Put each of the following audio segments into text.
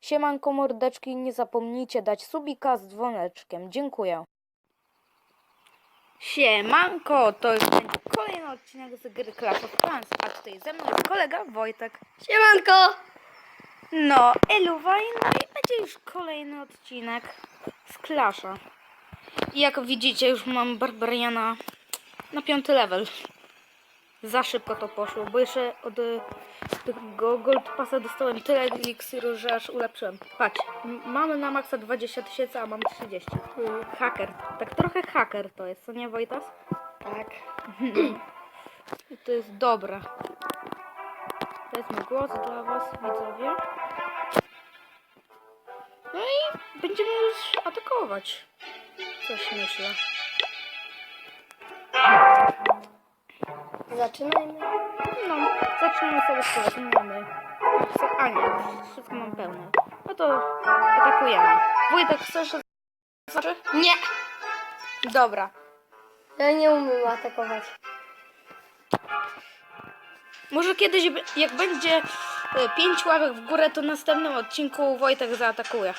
Siemanko mordeczki, nie zapomnijcie dać subika z dzwoneczkiem. Dziękuję. Siemanko, to jest kolejny odcinek z gry Clash of Clans, a tutaj ze mną jest kolega Wojtek. Siemanko! No, Eluwaj, no i będzie już kolejny odcinek z Clasha. I jak widzicie, już mam Barbariana na piąty level. Za szybko to poszło, bo jeszcze od y, tego Gold Passa dostałem tyle eliksiru, że aż ulepszyłem. Patrz, mamy na maksa 20 tysięcy, a mam 30. Haker. Tak trochę haker to jest, co nie Wojtas? Tak. I to jest dobre. To jest mój głos dla was, widzowie. No i będziemy już atakować. Coś myślę. Zaczynajmy. No, zaczniemy sobie z tego, mamy. A nie, wszystko mam pełne. No to atakujemy. Wojtek, chcesz znaczy? Nie! Dobra. Ja nie umiem atakować. Może kiedyś, jak będzie e, pięć łapek w górę, to w następnym odcinku Wojtek zaatakuje.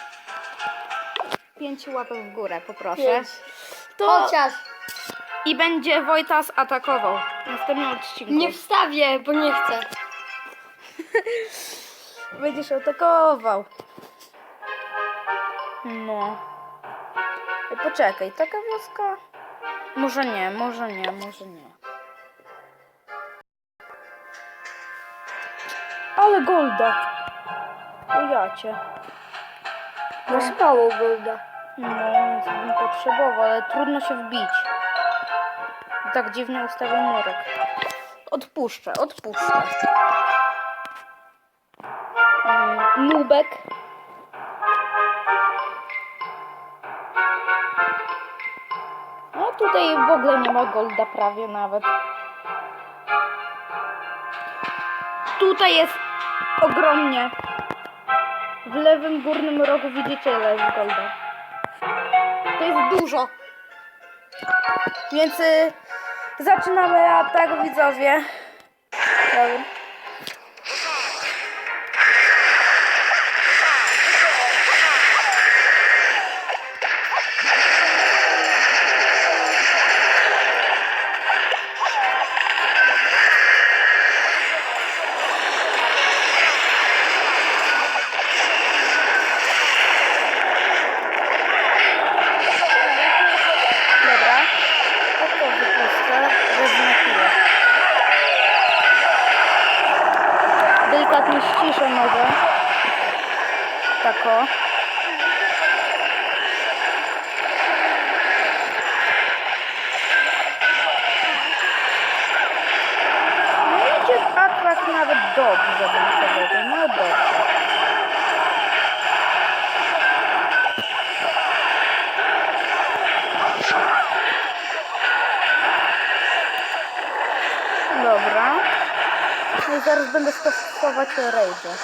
Pięć łapek w górę, poproszę. Pięć. To Chociaż i będzie Wojtas atakował w następnym odcinku. nie wstawię, bo nie chcę. Będziesz atakował. No. Ej, Poczekaj, taka wioska? Może nie, może nie, może nie. Ale golda. O. Masz mało golda. No, więc bym potrzebował, ale trudno się wbić. Tak dziwnie ustawił murek. Odpuszczę, odpuszczę. Mm, Nubek. No tutaj w ogóle nie ma golda prawie nawet. Tutaj jest ogromnie. W lewym górnym rogu widzicie jest golda. To jest dużo. Więc y, zaczynamy atak widzowie. Dobra. Nawet dobrze, bym powiedział. No dobrze. Dobra. No i zaraz będę stosować rage.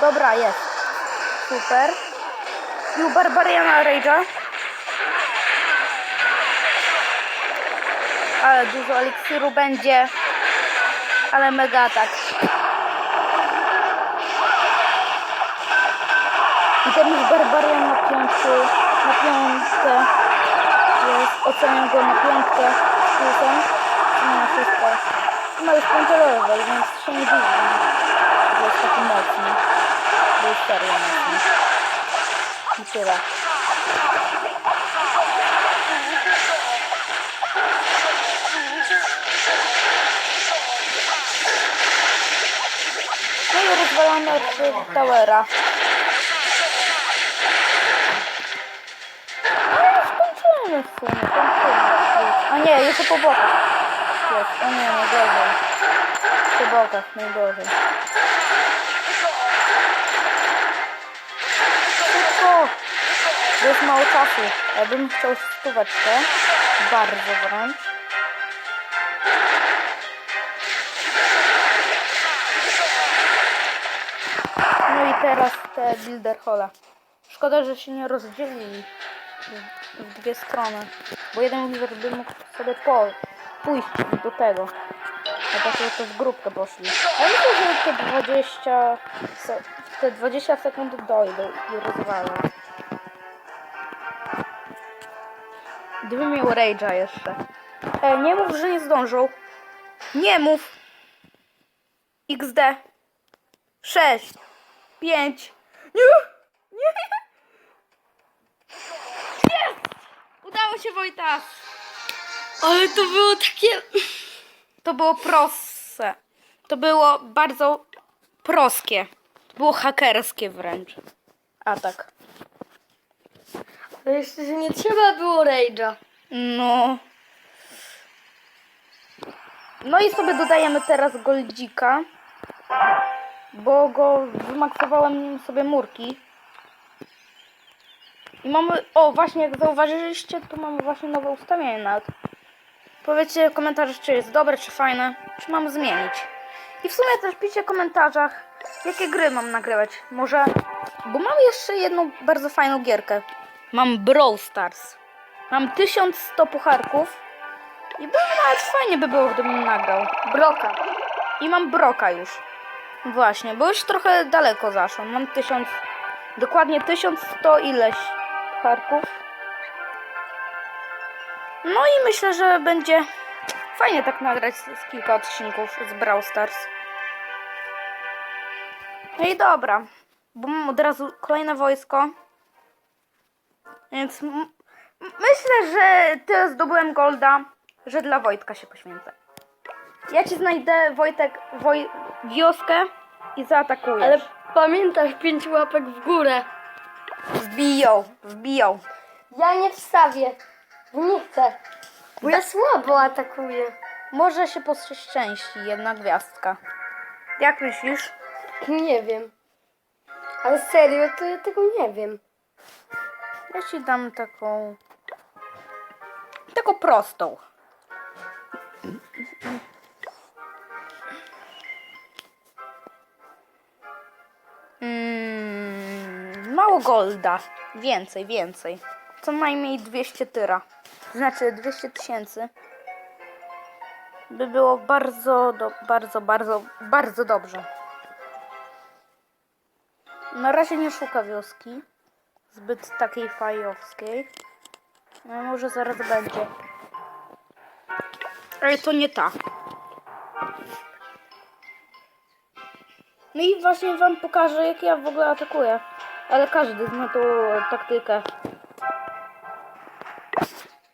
Dobra, jest. Super. I u Barbariana Rage'a. Ale dużo eliksiru będzie. Ale mega atak. I ten już Barbarian na piątkę, na piątkę, oceniam go na piątkę nie na wszystko. Ma już level, więc się nie dziwię, że jest taki mocny. Jest serio mocny. I tyle. I rozwalamy od towera. Skończymy w sumie, kończymy. A nie, jeszcze po bokach. Jest, o nie, najgorzej. Po bokach, najgorzej. Szybko! Jest mało czasu. Ja bym chciał to. Bardzo wręcz. Teraz te Builder Hola. Szkoda, że się nie rozdzielili. w dwie strony. Bo jeden wizard by mógł sobie po, pójść do tego. A tak to w grupkę poszli. Ja myślę, że te 20, se, te 20 sekund dojdą i rozwalą. Gdyby miał Rage'a jeszcze. E, nie mów, że nie zdążą. Nie mów! XD. 6. 5. Nie! Nie! Jest! Udało się Wojtas! Ale to było takie... To było proste. To było bardzo proskie. To było hakerskie wręcz. A tak. Ale jeszcze, że nie trzeba było Rage'a. No. No i sobie dodajemy teraz goldzika. Bo go wymaksowałem sobie murki. I mamy. O, właśnie jak zauważyliście, tu mamy właśnie nowe ustawienie nawet. Powiedzcie w komentarzach, czy jest dobre, czy fajne, czy mam zmienić. I w sumie też piszcie w komentarzach, jakie gry mam nagrywać. Może. Bo mam jeszcze jedną bardzo fajną gierkę. Mam Brawl Stars. Mam 1100 pucharków. I bo nawet fajnie by było, gdybym nagrał. Broka. I mam broka już. Właśnie, bo już trochę daleko zaszłam. Mam 1000, dokładnie 1100 ileś pucharków. No i myślę, że będzie fajnie tak nagrać z, kilka odcinków z Brawl Stars. No i dobra, bo mam od razu kolejne wojsko. Więc myślę, że tyle zdobyłem golda, że dla Wojtka się poświęcę. Ja ci znajdę, Wojtek, woj... wioskę i zaatakuję. Ale pamiętasz pięć łapek w górę. wbiją, wbiją. Ja nie wstawię. Nie chcę. Bo ja słabo atakuję. Może się poszczęści jedna gwiazdka. Jak myślisz? Nie wiem. Ale serio, to ja tego nie wiem. Ja ci dam taką... Taką prostą. Golda. Więcej, więcej. Co najmniej 200 tyra. Znaczy 200 tysięcy. By było bardzo, do, bardzo, bardzo, bardzo dobrze. Na razie nie szuka wioski. Zbyt takiej fajowskiej. No może zaraz będzie. Ale to nie ta. No i właśnie wam pokażę jak ja w ogóle atakuję. Ale każdy zna tą taktykę.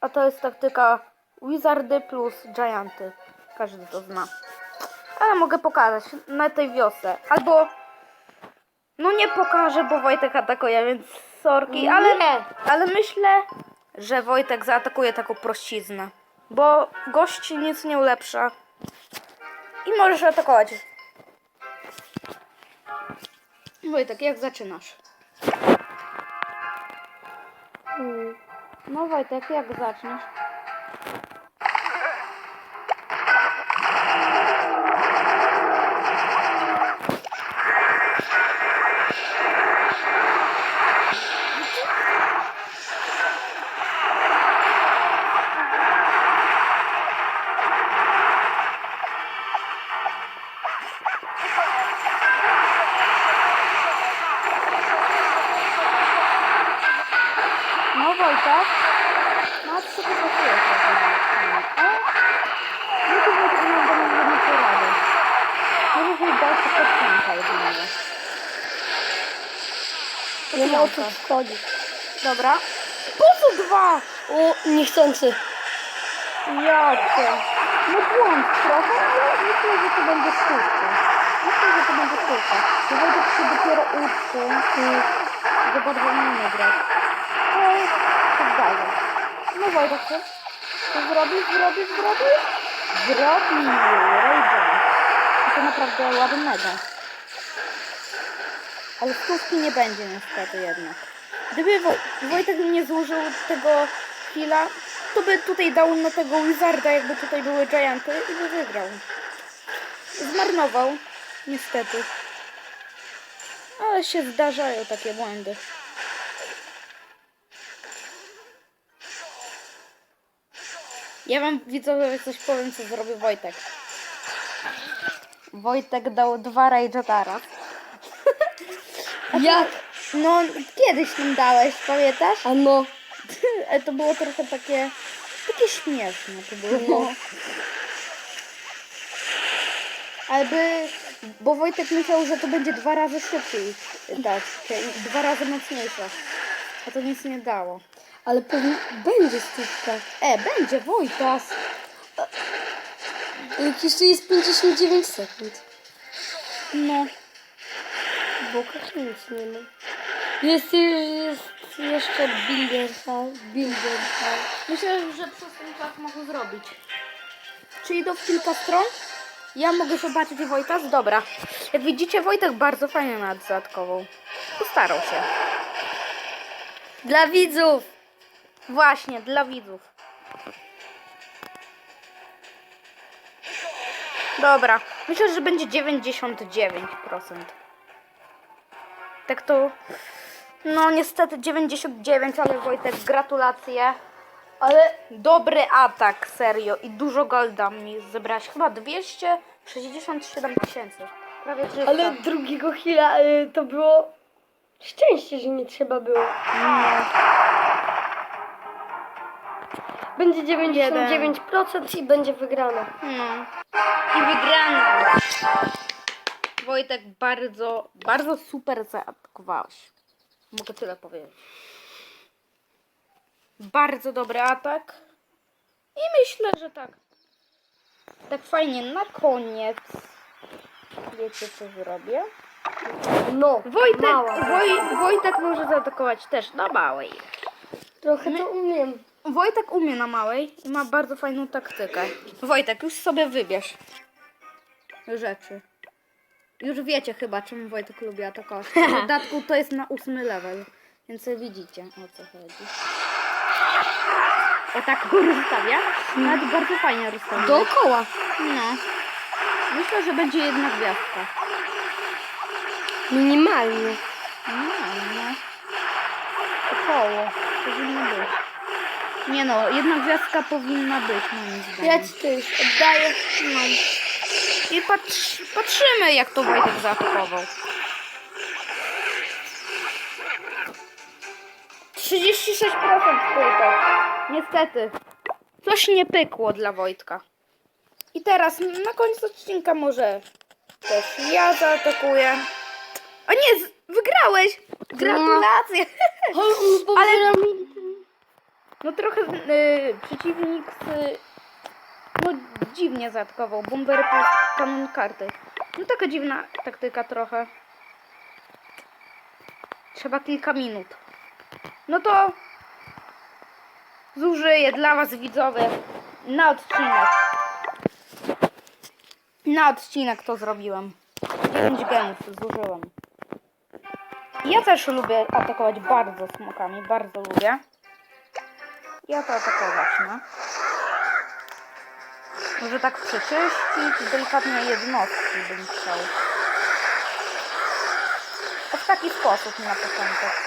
A to jest taktyka Wizardy plus Gianty. Każdy to zna. Ale mogę pokazać na tej wiosce. Albo no nie pokażę, bo Wojtek atakuje, więc sorki, ale, ale myślę, że Wojtek zaatakuje taką prościznę. Bo gość nic nie ulepsza. I możesz atakować. Wojtek, jak zaczynasz? Mm. No Wojtek, jak zaczniesz? Nie ma o co wchodzić. Dobra. Po co dwa? O, niechcący. Jak to? No błąd trochę, ale myślę, że to będzie sztuczka. Myślę, że to będzie sztuczka. Bo Wojtek się dopiero uczy i za bardzo nie grać. Ale się zgadza. No Wojtek, co? Co zrobisz, zrobisz, zrobisz? Zrobił, Rage'a. I to naprawdę ładnego. Ale stówki nie będzie niestety jednak. Gdyby Woj Wojtek nie zużył tego chwila, to by tutaj dał na tego Wizarda, jakby tutaj były Gianty i by wygrał. Zmarnował, niestety. Ale się zdarzają takie błędy. Ja wam widzowie coś powiem, co zrobił Wojtek. Wojtek dał dwa teraz. Jak? No, kiedyś nam dałeś, pamiętasz? A no. To było trochę takie, takie śmieszne to było. No. Ale by, bo Wojtek myślał, że to będzie dwa razy szybciej dać, czyli dwa razy mocniejsze. A to nic nie dało. Ale pewnie będzie stówka. E, będzie Wojtas. Jak jeszcze jest 59 sekund. No, Bo nic nie ma. Jest, jest jeszcze Builder House. Builder House. myślę, że przez ten czas mogę zrobić. Czy idą w kilka stron? Ja mogę zobaczyć Wojtas? Dobra. Jak widzicie, Wojtek bardzo fajnie nad zatkową. Postarał się. Dla widzów. Właśnie, dla widzów. Dobra, myślę, że będzie 99%. Tak to. No niestety 99, ale Wojtek, gratulacje. Ale Dobry atak, serio. I dużo golda mi zebrać. Chyba 267 tysięcy. Prawie 300. Ale drugiego chwila y, to było szczęście, że nie trzeba było. Będzie 99% i będzie wygrana. No. I wygrana. Wojtek, bardzo, bardzo super zaatakowałeś. Mogę tyle powiedzieć. Bardzo dobry atak. I myślę, że tak. Tak fajnie na koniec. Wiecie co zrobię? No, Wojtek, mała. Woj, Wojtek może zaatakować też na małej. Trochę to umiem. Wojtek umie na małej i ma bardzo fajną taktykę. Wojtek, już sobie wybierz rzeczy. Już wiecie chyba, czemu Wojtek lubi atakować. W dodatku to jest na ósmy level, więc widzicie o co chodzi. O tak rozstawia. Nawet bardzo fajnie rozstawia. Dookoła. No. Myślę, że będzie jedna gwiazdka. Minimalnie. No. Około. Powinno być. Nie no, jedna gwiazdka powinna być moim zdaniem. Ja ci już oddaję. No. I patrz, patrzymy, jak to Wojtek zaatakował. 36% tylko. Niestety. Coś nie pykło dla Wojtka. I teraz na końcu odcinka może też ja zaatakuję. O nie, z- wygrałeś! Gratulacje! Ale- No trochę y, przeciwnik no dziwnie zaatakował. Bomber plus kanon karty. No taka dziwna taktyka trochę. Trzeba kilka minut. No to zużyję dla was widzowie na odcinek. Na odcinek to zrobiłem. 9 gemów zużyłem. Ja też lubię atakować bardzo smokami, bardzo lubię. Ja to atakować, no. Może tak przeczyścić, delikatnie jednostki bym chciał. O w taki sposób na początek.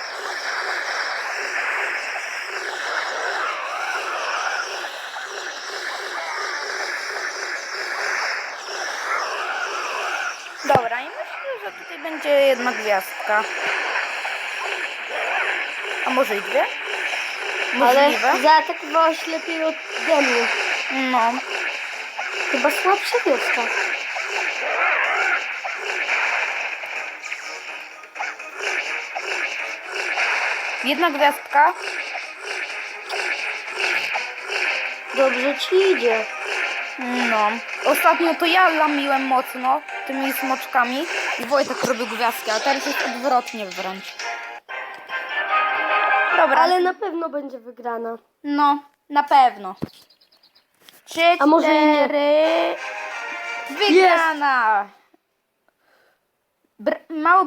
Dobra, i myślę, że tutaj będzie jedna gwiazdka. A może i dwie? Możliwe. Ale zaatakowałaś lepiej ode mnie. No. Chyba słabsza wioska. Jedna gwiazdka. Dobrze ci idzie. No. Ostatnio to ja lamiłem mocno tymi smoczkami i Wojtek robił gwiazdki, a teraz jest odwrotnie wręcz. Dobra, Ale na pewno będzie wygrana. no, na pewno. Trzy, A może i nie. cztery... Wygrana! Br- mało